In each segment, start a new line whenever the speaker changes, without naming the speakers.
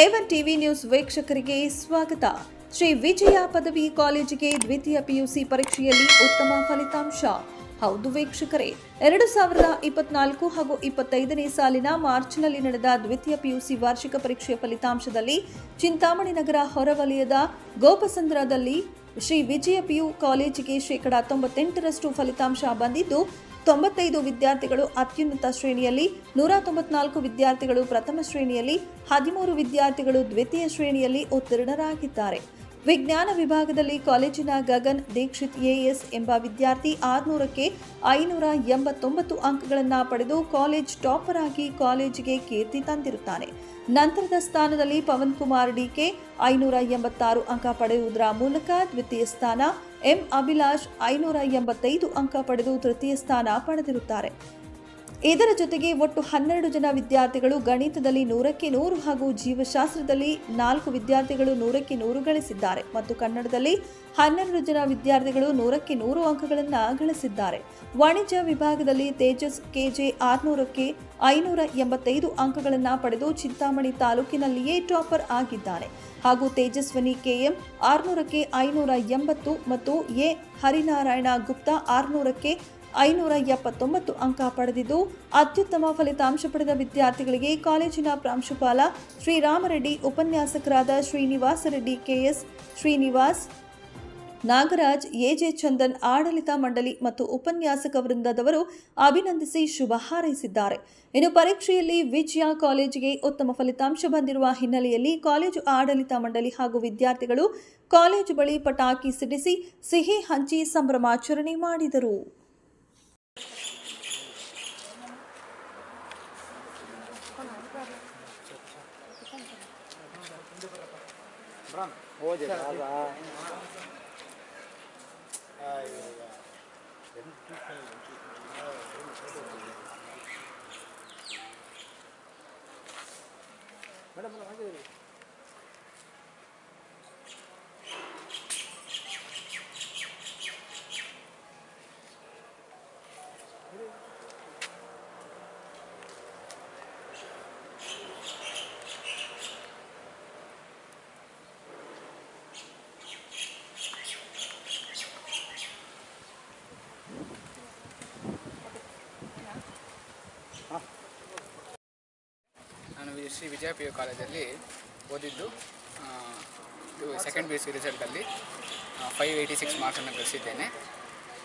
A one TV news ವೀಕ್ಷಕರಿಗೆ ಸ್ವಾಗತ. ಶ್ರೀ ವಿಜಯ ಪದವಿ ಕಾಲೇಜಿಗೆ ದ್ವಿತೀಯ ಪಿಯುಸಿ ಪರೀಕ್ಷೆಯಲ್ಲಿ ಉತ್ತಮ ಫಲಿತಾಂಶ. ಹೌದು ವೀಕ್ಷಕರೇ, ಎರಡು ಸಾವಿರದ ಇಪ್ಪತ್ನಾಲ್ಕು ಹಾಗೂ ಇಪ್ಪತ್ತೈದನೇ ಸಾಲಿನ ಮಾರ್ಚ್ನಲ್ಲಿ ನಡೆದ ದ್ವಿತೀಯ ಪಿಯುಸಿ ವಾರ್ಷಿಕ ಪರೀಕ್ಷೆಯ ಫಲಿತಾಂಶದಲ್ಲಿ ಚಿಂತಾಮಣಿ ನಗರ ಹೊರವಲಯದ ಗೋಪಸಂದ್ರದಲ್ಲಿ ಶ್ರೀ ವಿಜಯ ಪಿಯು ಕಾಲೇಜಿಗೆ ಶೇಕಡಾ ತೊಂಬತ್ತೆಂಟರಷ್ಟು ಫಲಿತಾಂಶ ಬಂದಿದ್ದು ತೊಂಬತ್ತೈದು ವಿದ್ಯಾರ್ಥಿಗಳು ಅತ್ಯುನ್ನತ ಶ್ರೇಣಿಯಲ್ಲಿ, ನೂರ ತೊಂಬತ್ನಾಲ್ಕು ವಿದ್ಯಾರ್ಥಿಗಳು ಪ್ರಥಮ ಶ್ರೇಣಿಯಲ್ಲಿ, ಹದಿಮೂರು ವಿದ್ಯಾರ್ಥಿಗಳು ದ್ವಿತೀಯ ಶ್ರೇಣಿಯಲ್ಲಿ ಉತ್ತೀರ್ಣರಾಗಿದ್ದಾರೆ. ವಿಜ್ಞಾನ ವಿಭಾಗದಲ್ಲಿ ಕಾಲೇಜಿನ ಗಗನ್ ದೀಕ್ಷಿತ್ ಎಎಸ್ ಎಂಬ ವಿದ್ಯಾರ್ಥಿ ಆರುನೂರಕ್ಕೆ ಐನೂರ ಎಂಬತ್ತೊಂಬತ್ತು ಅಂಕಗಳನ್ನು ಪಡೆದು ಕಾಲೇಜ್ ಟಾಪರ್ ಆಗಿ ಕಾಲೇಜಿಗೆ ಕೀರ್ತಿ ತಂದಿರುತ್ತಾನೆ. ನಂತರದ ಸ್ಥಾನದಲ್ಲಿ ಪವನ್ ಕುಮಾರ್ ಡಿಕೆ, ಐನೂರ ಎಂಬತ್ತಾರು ಅಂಕ ಪಡೆಯುವುದರ ಮೂಲಕ ದ್ವಿತೀಯ ಸ್ಥಾನ. ಎಂ ಅಭಿಲಾಷ್, ಐನೂರ ಎಂಬತ್ತೈದು ಅಂಕ ಪಡೆದು ತೃತೀಯ ಸ್ಥಾನ ಪಡೆದಿರುತ್ತಾರೆ. ಇದರ ಜೊತೆಗೆ ಒಟ್ಟು ಹನ್ನೆರಡು ಜನ ವಿದ್ಯಾರ್ಥಿಗಳು ಗಣಿತದಲ್ಲಿ ನೂರಕ್ಕೆ ನೂರು ಹಾಗೂ ಜೀವಶಾಸ್ತ್ರದಲ್ಲಿ ನಾಲ್ಕು ವಿದ್ಯಾರ್ಥಿಗಳು ನೂರಕ್ಕೆ ನೂರು ಗಳಿಸಿದ್ದಾರೆ ಮತ್ತು ಕನ್ನಡದಲ್ಲಿ ಹನ್ನೆರಡು ಜನ ವಿದ್ಯಾರ್ಥಿಗಳು ನೂರಕ್ಕೆ ನೂರು ಅಂಕಗಳನ್ನು ಗಳಿಸಿದ್ದಾರೆ. ವಾಣಿಜ್ಯ ವಿಭಾಗದಲ್ಲಿ ತೇಜಸ್ ಕೆಜೆ ಆರುನೂರಕ್ಕೆ ಐನೂರ ಎಂಬತ್ತೈದು ಅಂಕಗಳನ್ನು ಪಡೆದು ಚಿಂತಾಮಣಿ ತಾಲೂಕಿನಲ್ಲಿಯೇ ಟಾಪರ್ ಆಗಿದ್ದಾನೆ. ಹಾಗೂ ತೇಜಸ್ವಿನಿ ಕೆಎಂ ಆರುನೂರಕ್ಕೆ ಐನೂರ ಎಂಬತ್ತು ಮತ್ತು ಎ ಹರಿನಾರಾಯಣ ಗುಪ್ತಾ ಆರುನೂರಕ್ಕೆ ಐನೂರ ಎಪ್ಪತ್ತೊಂಬತ್ತು ಅಂಕ ಪಡೆದಿದ್ದು, ಅತ್ಯುತ್ತಮ ಫಲಿತಾಂಶ ಪಡೆದ ವಿದ್ಯಾರ್ಥಿಗಳಿಗೆ ಕಾಲೇಜಿನ ಪ್ರಾಂಶುಪಾಲ ಶ್ರೀರಾಮರೆಡ್ಡಿ ಉಪನ್ಯಾಸಕರಾದ ಶ್ರೀನಿವಾಸ ರೆಡ್ಡಿ ಕೆಎಸ್, ಶ್ರೀನಿವಾಸ್ ನಾಗರಾಜ್, ಎಜೆ ಚಂದನ್ ಆಡಳಿತ ಮಂಡಳಿ ಮತ್ತು ಉಪನ್ಯಾಸಕ ವೃಂದದವರು ಅಭಿನಂದಿಸಿ ಶುಭ ಹಾರೈಸಿದ್ದಾರೆ. ಇನ್ನು ಪರೀಕ್ಷೆಯಲ್ಲಿ ವಿಜಯ ಕಾಲೇಜಿಗೆ ಉತ್ತಮ ಫಲಿತಾಂಶ ಬಂದಿರುವ ಹಿನ್ನೆಲೆಯಲ್ಲಿ ಕಾಲೇಜು ಆಡಳಿತ ಮಂಡಳಿ ಹಾಗೂ ವಿದ್ಯಾರ್ಥಿಗಳು ಕಾಲೇಜು ಬಳಿ ಪಟಾಕಿ ಸಿಡಿಸಿ, ಸಿಹಿ ಹಂಚಿ ಸಂಭ್ರಮಾಚರಣೆ ಮಾಡಿದರು.
عمران هو هذا ايوه ما لا ما لا ಶ್ರೀ ವಿಜಯ ಪಿ ಯು ಕಾಲೇಜಲ್ಲಿ ಓದಿದ್ದು ಇದು ಸೆಕೆಂಡ್ ಪಿ ಯು ಸಿ ರಿಸಲ್ಟಲ್ಲಿ ಫೈವ್ ಏಯ್ಟಿ ಸಿಕ್ಸ್ ಮಾರ್ಕ್ಸನ್ನು ಗಳಿಸಿದ್ದೇನೆ.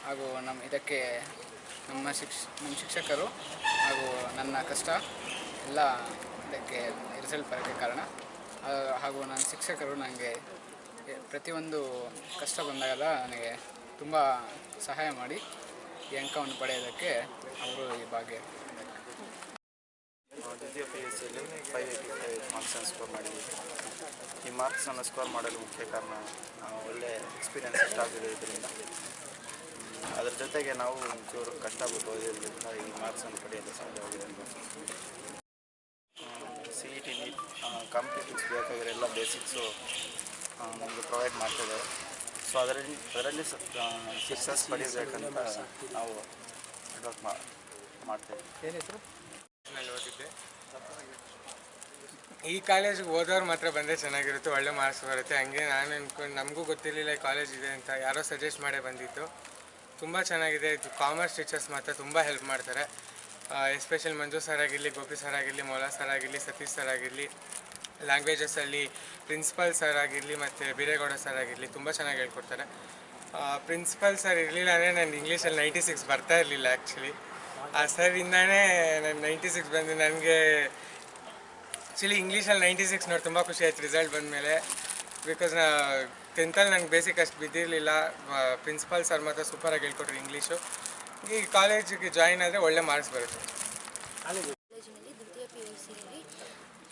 ಹಾಗೂ ನಮ್ಮ ಇದಕ್ಕೆ ನಮ್ಮ ಶಿಕ್ಷ ನಮ್ಮ ಶಿಕ್ಷಕರು ಹಾಗೂ ನನ್ನ ಕಷ್ಟ ಎಲ್ಲ ಇದಕ್ಕೆ ರಿಸಲ್ಟ್ ಬರೋಕ್ಕೆ ಕಾರಣ. ಹಾಗೂ ನನ್ನ ಶಿಕ್ಷಕರು ನನಗೆ ಪ್ರತಿಯೊಂದು ಕಷ್ಟ ಬಂದಾಗೆಲ್ಲ ನನಗೆ ತುಂಬ ಸಹಾಯ ಮಾಡಿ ಈ ಅಂಕವನ್ನು ಪಡೆಯೋದಕ್ಕೆ ಅವರು ಈ ಭಾಗ್ಯ
ನಾವು ದ್ವಿತೀಯ ಪಿ ಯು ಸಿಯಲ್ಲಿ ಫೈವ್ ಏಯ್ಟಿ ಫೈವ್ ಮಾರ್ಕ್ಸನ್ನು ಸ್ಕೋರ್ ಮಾಡಿದ್ವಿ. ಈ ಮಾರ್ಕ್ಸನ್ನು ಸ್ಕೋರ್ ಮಾಡಲು ಮುಖ್ಯ ಕಾರಣ ನಾವು ಒಳ್ಳೆ ಎಕ್ಸ್ಪೀರಿಯನ್ಸ್ ಆಗಿರೋದ್ರಿಂದ ಅದರ ಜೊತೆಗೆ ನಾವು ಒಂಚೂರು ಕಷ್ಟಪಟ್ಟು ಓದಿರೋದ್ರಿಂದ ಈ ಮಾರ್ಕ್ಸನ್ನು ಪಡೆಯಲು ಸಾಧ್ಯವಾಗಿದೆ ಅಂತ C E T NEET competitives ಬೇಕಾಗಿರೋ ಎಲ್ಲ ಬೇಸಿಕ್ಸು ನಮಗೆ ಪ್ರೊವೈಡ್ ಮಾಡ್ತಿದ್ದಾರೆ ಸೊ ಅದರಲ್ಲಿ ಅದರಲ್ಲಿ ಸಕ್ಸಸ್ ಪಡೆಯಬೇಕಂತ ನಾವು ವರ್ಕ್ ಮಾಡ್ತೇವೆ.
ಏನಿದ್ರು ಓದಿದ್ದೆ. ಈ ಕಾಲೇಜಿಗೆ ಓದೋರು ಮಾತ್ರ ಬಂದರೆ ಚೆನ್ನಾಗಿರುತ್ತೆ, ಒಳ್ಳೆ ಮಾರ್ಕ್ಸ್ ಬರುತ್ತೆ. ಹಂಗೆ ನಾನು ಅಂದ್ಕೊಂಡು ನಮಗೂ ಗೊತ್ತಿರಲಿಲ್ಲ ಈ ಕಾಲೇಜ್ ಇದೆ ಅಂತ ಯಾರೋ ಸಜೆಸ್ಟ್ ಮಾಡೇ ಬಂದಿತ್ತು ತುಂಬ ಚೆನ್ನಾಗಿದೆ, ಇದು ಕಾಮರ್ಸ್ ಟೀಚರ್ಸ್ ಮಾತ್ರ ತುಂಬ ಹೆಲ್ಪ್ ಮಾಡ್ತಾರೆ. ಎಸ್ಪೆಷಲ್ ಮಂಜು ಸರ್ ಆಗಿರಲಿ, ಗೋಪಿ ಸರ್ ಆಗಿರಲಿ, ಮೋಲಾ ಸರ್ ಆಗಿರಲಿ, ಸತೀಶ್ ಸರ್ ಆಗಿರಲಿ ಲ್ಯಾಂಗ್ವೇಜಸಲ್ಲಿ ಪ್ರಿನ್ಸಿಪಲ್ ಸರ್ ಆಗಿರಲಿ, ಮತ್ತು ಬೀರೇಗೌಡ ಸರ್ ಆಗಿರಲಿ, ತುಂಬ ಚೆನ್ನಾಗಿ ಹೇಳ್ಕೊಡ್ತಾರೆ. ಪ್ರಿನ್ಸಿಪಲ್ ಸರ್ ಇರಲಿಲ್ಲ ಅಂದರೆ ನಾನು ಇಂಗ್ಲೀಷಲ್ಲಿ ನೈಂಟಿ ಸಿಕ್ಸ್ ಬರ್ತಾ ಇರಲಿಲ್ಲ ಆ್ಯಕ್ಚುಲಿ ಆ ಸರ್ ಇಂದಾನೇ ನಾನು ನೈಂಟಿ ಸಿಕ್ಸ್ ಬಂದು ನನಗೆ ಆ್ಯಕ್ಚುಲಿ ಇಂಗ್ಲೀಷಲ್ಲಿ ನೈಂಟಿ ಸಿಕ್ಸ್ ನೋಡಿ ತುಂಬ ಖುಷಿ ಆಯ್ತು ರಿಸಲ್ಟ್ ಬಂದಮೇಲೆ. ಬಿಕಾಸ್ ನಾ ಟೆಂತಲ್ಲಿ ನಂಗೆ ಬೇಸಿಕ್ ಅಷ್ಟು ಬಿದ್ದಿರಲಿಲ್ಲ. ಪ್ರಿನ್ಸಿಪಾಲ್ ಸರ್ ಮಾತ್ರ ಸೂಪರಾಗಿ ಹೇಳ್ಕೊಟ್ರು ಇಂಗ್ಲೀಷು ಈ ಕಾಲೇಜಿಗೆ ಜಾಯಿನ್ ಆದರೆ ಒಳ್ಳೆ ಮಾರ್ಕ್ಸ್ ಬರುತ್ತೆ.
ಕಾಲೇಜಿನಲ್ಲಿ ದ್ವಿತೀಯ ಪಿ ಯು ಸಿಯಲ್ಲಿ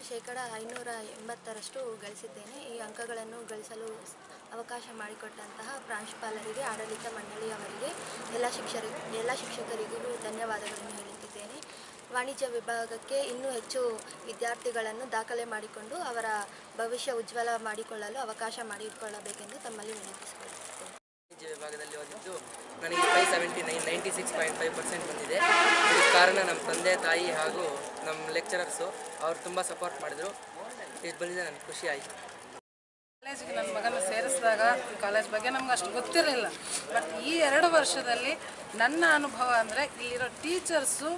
ಶೇಕಡ ಐನೂರ ಎಂಬತ್ತರಷ್ಟು ಗಳಿಸಿದ್ದೇನೆ. ಈ ಅಂಕಗಳನ್ನು ಗಳಿಸಲು ಅವಕಾಶ ಮಾಡಿಕೊಟ್ಟಂತಹ ಪ್ರಾಂಶುಪಾಲರಿಗೆ, ಆಡಳಿತ ಮಂಡಳಿಯವರಿಗೆ, ಎಲ್ಲ ಶಿಕ್ಷಕ ಎಲ್ಲ ಶಿಕ್ಷಕರಿಗೂ ಧನ್ಯವಾದಗಳನ್ನು ಹೇಳುತ್ತಿದ್ದೇನೆ. ವಾಣಿಜ್ಯ ವಿಭಾಗಕ್ಕೆ ಇನ್ನೂ ಹೆಚ್ಚು ವಿದ್ಯಾರ್ಥಿಗಳನ್ನು ದಾಖಲೆ ಮಾಡಿಕೊಂಡು ಅವರ ಭವಿಷ್ಯ ಉಜ್ವಲ ಮಾಡಿಕೊಳ್ಳಲು ಅವಕಾಶ ಮಾಡಿಕೊಳ್ಳಬೇಕೆಂದು ತಮ್ಮಲ್ಲಿ ವಿನಂತಿಸಿಕೊಳ್ಳುತ್ತೇನೆ.
ವಾಣಿಜ್ಯ ವಿಭಾಗದಲ್ಲಿ ಓದಿದ್ದು ನನಗೆ five seventy nine ninety six point five percent ಬಂದಿದೆ. ಇದಕ್ಕೆ ಕಾರಣ ನಮ್ಮ ತಂದೆ ತಾಯಿ ಹಾಗೂ ನಮ್ಮ ಲೆಕ್ಚರರ್ಸು ಅವರು ತುಂಬ ಸಪೋರ್ಟ್ ಮಾಡಿದರು. ಇದು ಬಂದಿದೆ ನನಗೆ ಖುಷಿ ಆಯಿತು.
ಕಾಲೇಜಿಗೆ ನನ್ನ ಮಗನ ಸೇರಿಸಿದಾಗ ಕಾಲೇಜ್ ಬಗ್ಗೆ ನಮ್ಗೆ ಅಷ್ಟು ಗೊತ್ತಿರಲಿಲ್ಲ. ಬಟ್ ಈ ಎರಡು ವರ್ಷದಲ್ಲಿ ನನ್ನ ಅನುಭವ ಅಂದರೆ ಇಲ್ಲಿರೋ ಟೀಚರ್ಸು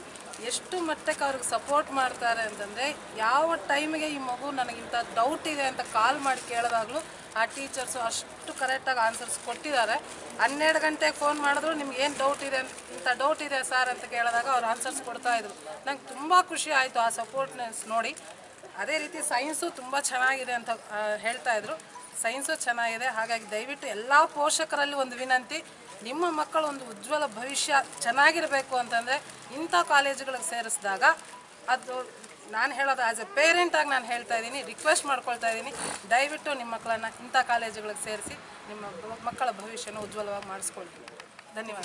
ಎಷ್ಟು ಮಟ್ಟಕ್ಕೆ ಅವ್ರಿಗೆ ಸಪೋರ್ಟ್ ಮಾಡ್ತಾರೆ ಅಂತಂದರೆ ಯಾವ ಟೈಮಿಗೆ ಈ ಮಗು ನನಗಿಂತ ಡೌಟ್ ಇದೆ ಅಂತ ಕಾಲ್ ಮಾಡಿ ಕೇಳಿದಾಗಲೂ ಆ ಟೀಚರ್ಸು ಅಷ್ಟು ಕರೆಕ್ಟಾಗಿ ಆನ್ಸರ್ಸ್ ಕೊಟ್ಟಿದ್ದಾರೆ. ಹನ್ನೆರಡು ಗಂಟೆಗೆ ಫೋನ್ ಮಾಡಿದ್ರು ನಿಮ್ಗೆ ಏನು ಡೌಟ್ ಇದೆ ಅಂತ ಇಂಥ ಡೌಟ್ ಇದೆ ಸರ್ ಅಂತ ಕೇಳಿದಾಗ ಅವ್ರು ಆನ್ಸರ್ಸ್ ಕೊಡ್ತಾಯಿದ್ರು ನಂಗೆ ತುಂಬ ಖುಷಿ ಆಯಿತು ಆ ಸಪೋರ್ಟ್ನೆಸ್ ನೋಡಿ. ಅದೇ ರೀತಿ ಸೈನ್ಸು ತುಂಬ ಚೆನ್ನಾಗಿದೆ ಅಂತ ಹೇಳ್ತಾ ಇದ್ರು. ಸೈನ್ಸು ಚೆನ್ನಾಗಿದೆ. ಹಾಗಾಗಿ ದಯವಿಟ್ಟು ಎಲ್ಲ ಪೋಷಕರಲ್ಲಿ ಒಂದು ವಿನಂತಿ. ನಿಮ್ಮ ಮಕ್ಕಳು ಒಂದು ಉಜ್ವಲ ಭವಿಷ್ಯ ಚೆನ್ನಾಗಿರಬೇಕು ಅಂತಂದರೆ ಇಂಥ ಕಾಲೇಜುಗಳಿಗೆ ಸೇರಿಸಿದಾಗ ಅದು ನಾನು ಹೇಳೋದು ಆ್ಯಸ್ ಎ ಪೇರೆಂಟಾಗಿ ನಾನು ಹೇಳ್ತಾ ಇದ್ದೀನಿ ರಿಕ್ವೆಸ್ಟ್ ಮಾಡ್ಕೊಳ್ತಾ ಇದ್ದೀನಿ, ದಯವಿಟ್ಟು ನಿಮ್ಮ ಮಕ್ಕಳನ್ನು ಇಂಥ ಕಾಲೇಜುಗಳಿಗೆ ಸೇರಿಸಿ ನಿಮ್ಮ ಮಕ್ಕಳ ಭವಿಷ್ಯನ ಉಜ್ವಲವಾಗಿ ಮಾಡಿಸ್ಕೊಳ್ತೀನಿ ಧನ್ಯವಾದ.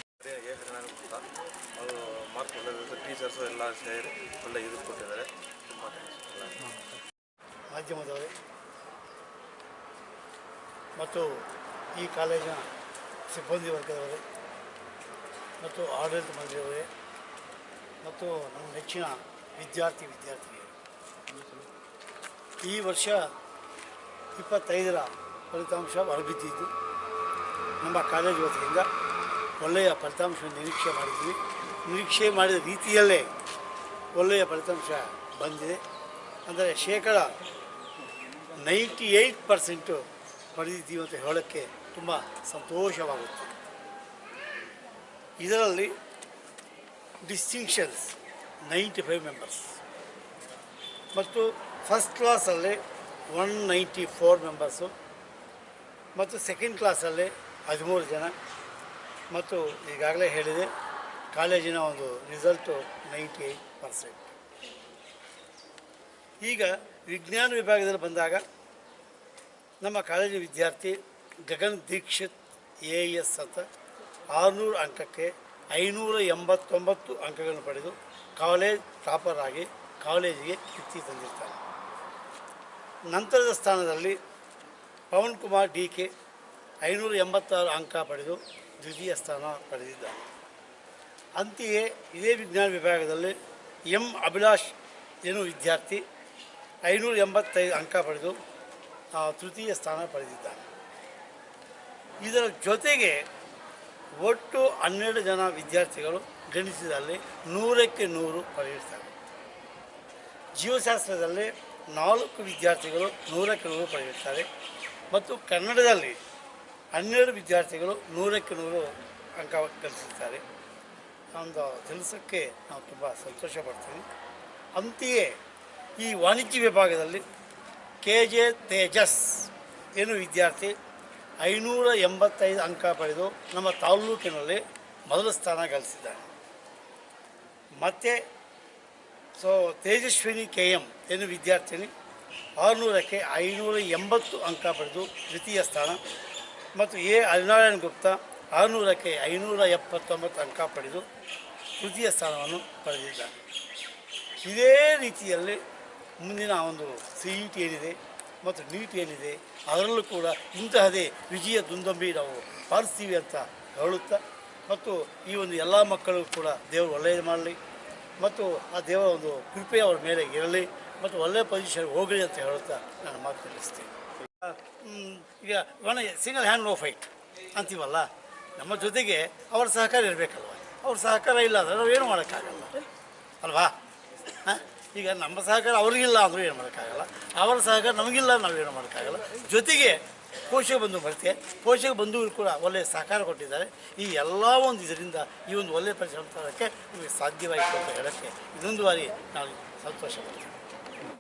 ಟೀಚರ್ಸು ಎಲ್ಲ ಸೇರಿ ಒಳ್ಳೆ ಇದು ಕೊಟ್ಟಿದ್ದಾರೆ
ಮತ್ತು ಈ ಕಾಲೇಜಿನ ಸಿಬ್ಬಂದಿ ವರ್ಗದವರೇ, ಮತ್ತು ಆಡಳಿತ ಮಂಡಳಿಯವರೇ, ಮತ್ತು ನಮ್ಮ ನೆಚ್ಚಿನ ವಿದ್ಯಾರ್ಥಿ ವಿದ್ಯಾರ್ಥಿನಿಯರು. ಈ ವರ್ಷ ಇಪ್ಪತ್ತೈದರ ಫಲಿತಾಂಶ ಹೊರಬಿದ್ದಿದ್ದು, ನಮ್ಮ ಕಾಲೇಜ್ ವತಿಯಿಂದ ಒಳ್ಳೆಯ ಫಲಿತಾಂಶ ನಿರೀಕ್ಷೆ ಮಾಡಿದ್ವಿ. ನಿರೀಕ್ಷೆ ಮಾಡಿದ ರೀತಿಯಲ್ಲೇ ಒಳ್ಳೆಯ ಫಲಿತಾಂಶ ಬಂದಿದೆ. ಅಂದರೆ ಶೇಕಡ ನೈಂಟಿ ಏಯ್ಟ್ ಪರ್ಸೆಂಟು ಪಡೆದಿದ್ದೀವಿ ಅಂತ ಹೇಳೋಕ್ಕೆ ತುಂಬ ಸಂತೋಷವಾಗುತ್ತೆ. ಇದರಲ್ಲಿ ಡಿಸ್ಟಿಂಕ್ಷನ್ಸ್ ನೈಂಟಿ ಫೈವ್ ಮೆಂಬರ್ಸ್ ಮತ್ತು ಫಸ್ಟ್ ಕ್ಲಾಸಲ್ಲಿ ಒನ್ ನೈಂಟಿ ಫೋರ್ ಮೆಂಬರ್ಸು ಮತ್ತು ಸೆಕೆಂಡ್ ಕ್ಲಾಸಲ್ಲಿ ಹದಿಮೂರು ಜನ. ಮತ್ತು ಈಗಾಗಲೇ ಹೇಳಿದೆ, ಕಾಲೇಜಿನ ಒಂದು ರಿಸಲ್ಟು ನೈಂಟಿ ಏಯ್ಟ್ ಪರ್ಸೆಂಟ್ ಈಗ ವಿಜ್ಞಾನ ವಿಭಾಗದಲ್ಲಿ ಬಂದಾಗ ನಮ್ಮ ಕಾಲೇಜಿನ ವಿದ್ಯಾರ್ಥಿ ಗಗನ್ ದೀಕ್ಷಿತ್ ಎ ಎಸ್ ಅಂತ ಆರುನೂರು ಅಂಕಕ್ಕೆ ಐನೂರ ಎಂಬತ್ತೊಂಬತ್ತು ಅಂಕಗಳನ್ನು ಪಡೆದು ಕಾಲೇಜ್ ಟಾಪರ್ ಆಗಿ ಕಾಲೇಜಿಗೆ ಕೀರ್ತಿ ತಂದಿರ್ತಾರೆ. ನಂತರದ ಸ್ಥಾನದಲ್ಲಿ ಪವನ್ ಕುಮಾರ್ ಡಿ ಕೆ ಐನೂರ ಎಂಬತ್ತಾರು ಅಂಕ ಪಡೆದು ದ್ವಿತೀಯ ಸ್ಥಾನ ಪಡೆದಿದ್ದಾರೆ. ಅಂತೆಯೇ ಇದೇ ವಿಜ್ಞಾನ ವಿಭಾಗದಲ್ಲಿ ಎಂ ಅಭಿಲಾಷ್ ಏನು ವಿದ್ಯಾರ್ಥಿ ಐನೂರ ಎಂಬತ್ತೈದು ಅಂಕ ಪಡೆದು ತೃತೀಯ ಸ್ಥಾನ ಪಡೆದಿದ್ದಾನೆ. ಇದರ ಜೊತೆಗೆ ಒಟ್ಟು ಹನ್ನೆರಡು ಜನ ವಿದ್ಯಾರ್ಥಿಗಳು ಗಣಿತದಲ್ಲಿ ನೂರಕ್ಕೆ ನೂರು ಪಡೆಯುತ್ತಾರೆ. ಜೀವಶಾಸ್ತ್ರದಲ್ಲಿ ನಾಲ್ಕು ವಿದ್ಯಾರ್ಥಿಗಳು ನೂರಕ್ಕೆ ನೂರು ಪಡೆಯುತ್ತಾರೆ. ಮತ್ತು ಕನ್ನಡದಲ್ಲಿ ಹನ್ನೆರಡು ವಿದ್ಯಾರ್ಥಿಗಳು ನೂರಕ್ಕೆ ನೂರು ಅಂಕ ಗಳಿಸುತ್ತಾರೆ. ಒಂದು ಕೆಲಸಕ್ಕೆ ನಾವು ತುಂಬ ಸಂತೋಷ ಪಡ್ತೀನಿ. ಅಂತೆಯೇ ಈ ವಾಣಿಜ್ಯ ವಿಭಾಗದಲ್ಲಿ ಕೆ ಜೆ ತೇಜಸ್ ಏನು ವಿದ್ಯಾರ್ಥಿ ಐನೂರ ಎಂಬತ್ತೈದು ಅಂಕ ಪಡೆದು ನಮ್ಮ ತಾಲೂಕಿನಲ್ಲಿ ಮೊದಲ ಸ್ಥಾನ ಗಳಿಸಿದ್ದಾನೆ ಮತ್ತು ಸೊ ತೇಜಸ್ವಿನಿ ಕೆ ಎಂ ಏನು ವಿದ್ಯಾರ್ಥಿನಿ, ಆರುನೂರಕ್ಕೆ ಐನೂರ ಎಂಬತ್ತು ಅಂಕ ಪಡೆದು ದ್ವಿತೀಯ ಸ್ಥಾನ, ಮತ್ತು ಎ ಹರಿನಾರಾಯಣ್ ಗುಪ್ತಾ ಆರುನೂರಕ್ಕೆ ಐನೂರ ಎಪ್ಪತ್ತೊಂಬತ್ತು ಅಂಕ ಪಡೆದು ತೃತೀಯ ಸ್ಥಾನವನ್ನು ಪಡೆದಿದ್ದಾರೆ. ಇದೇ ರೀತಿಯಲ್ಲಿ ಮುಂದಿನ ಒಂದು ಸಿ ಇ ಟಿ ಏನಿದೆ ಮತ್ತು ನೀಟ್ ಏನಿದೆ ಅದರಲ್ಲೂ ಕೂಡ ಇಂತಹದೇ ವಿಜಯ ದುಂದಂಬಿ ನಾವು ಪಾಲಿಸ್ತೀವಿ ಅಂತ ಹೇಳುತ್ತಾ, ಮತ್ತು ಈ ಒಂದು ಎಲ್ಲ ಮಕ್ಕಳಿಗೂ ಕೂಡ ದೇವರು ಒಳ್ಳೆಯದು ಮಾಡಲಿ, ಮತ್ತು ಆ ದೇವರ ಒಂದು ಕೃಪೆ ಅವರ ಮೇಲೆ ಇರಲಿ, ಮತ್ತು ಒಳ್ಳೆಯ ಪೊಸಿಷನ್ ಹೋಗಲಿ ಅಂತ ಹೇಳುತ್ತಾ ನಾನು ಮಾತು ತಿಳಿಸ್ತೀನಿ. ಈಗ ಒಣ ಸಿಂಗಲ್ ಹ್ಯಾಂಡ್ ನೋ ಫೈಟ್ ಅಂತೀವಲ್ಲ, ನಮ್ಮ ಜೊತೆಗೆ ಅವರ ಸಹಕಾರ ಇರಬೇಕಲ್ವ? ಅವ್ರ ಸಹಕಾರ ಇಲ್ಲ ಅಂದರೆ ನಾವು ಏನು ಮಾಡೋಕ್ಕಾಗಲ್ಲ. ಅಲ್ವಾ? ಈಗ ನಮ್ಮ ಸಹಕಾರ ಅವ್ರಿಗಿಲ್ಲ ಅಂದರೂ ಏನು ಮಾಡೋಕ್ಕಾಗಲ್ಲ. ಅವರ ಸಹಕಾರ ನಮಗಿಲ್ಲ ನಾವು ಏನು ಮಾಡೋಕ್ಕಾಗಲ್ಲ. ಜೊತೆಗೆ ಪೋಷಕ ಬಂಧು ಬರ್ತೆ ಪೋಷಕ ಬಂಧುಗಳು ಕೂಡ ಒಳ್ಳೆಯ ಸಹಕಾರ ಕೊಟ್ಟಿದ್ದಾರೆ. ಈ ಎಲ್ಲ ಒಂದು ಇದರಿಂದ ಈ ಒಂದು ಒಳ್ಳೆಯ ಪರಿಶ್ರಮ ನಮಗೆ ಸಾಧ್ಯವಾಯಿತು ಅಂತ ಹೇಳೋಕ್ಕೆ ಇದೊಂದು ಬಾರಿ ನಾನು ಸಂತೋಷ ಪಡ್ತೀನಿ.